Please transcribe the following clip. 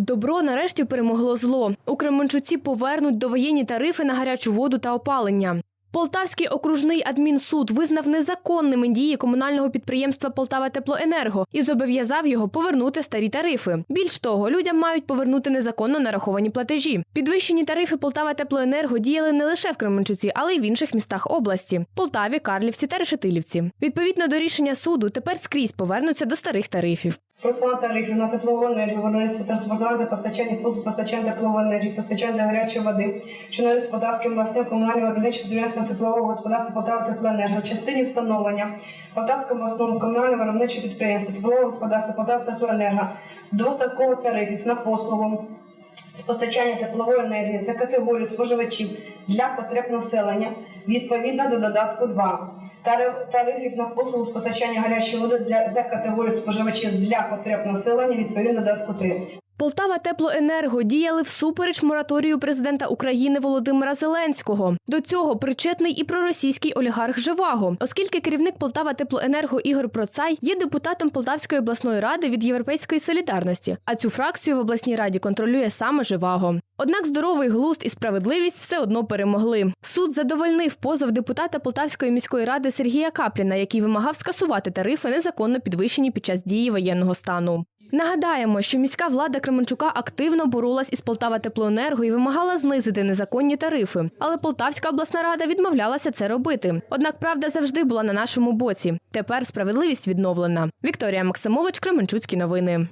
Добро нарешті перемогло зло. У Кременчуці повернуть довоєнні тарифи на гарячу воду та опалення. Полтавський окружний адмінсуд визнав незаконними дії комунального підприємства Полтава Теплоенерго і зобов'язав його повернути старі тарифи. Більш того, людям мають повернути незаконно нараховані платежі. Підвищені тарифи Полтава Теплоенерго діяли не лише в Кременчуці, але й в інших містах області Полтаві, Карлівці та Решетилівці. Відповідно до рішення суду, тепер скрізь повернуться до старих тарифів. Просто тарифів на теплову енергію, виробництво транспортування, постачання послуг, постачання теплової енергії, постачання гарячої води, що не господарським власним комунальним виробничим підприємством теплового господарства Полтава Теплоенерго частині встановлення Полтавському обласному комунальному виробничому підприємству теплового господарства Полтава Теплоенерго достаткових тарифів на послугу з постачання теплової енергії за категорію споживачів для потреб населення відповідно до додатку 2. Тариф- Тарифів на послугу з постачання гарячої води для за категорію споживачів для потреб населення відповідно до додатку 3. Полтава Теплоенерго діяли всупереч мораторію президента України Володимира Зеленського. До цього причетний і проросійський олігарх Живаго, оскільки керівник Полтава Теплоенерго Ігор Процай є депутатом Полтавської обласної ради від Європейської солідарності. А цю фракцію в обласній раді контролює саме Живаго. Однак здоровий глузд і справедливість все одно перемогли. Суд задовольнив позов депутата Полтавської міської ради Сергія Капліна, який вимагав скасувати тарифи, незаконно підвищені під час дії воєнного стану. Нагадаємо, що міська влада Кременчука активно боролась із Полтава Теплоенерго і вимагала знизити незаконні тарифи. Але Полтавська обласна рада відмовлялася це робити. Однак правда завжди була на нашому боці. Тепер справедливість відновлена. Вікторія Максимович, Кременчуцькі новини.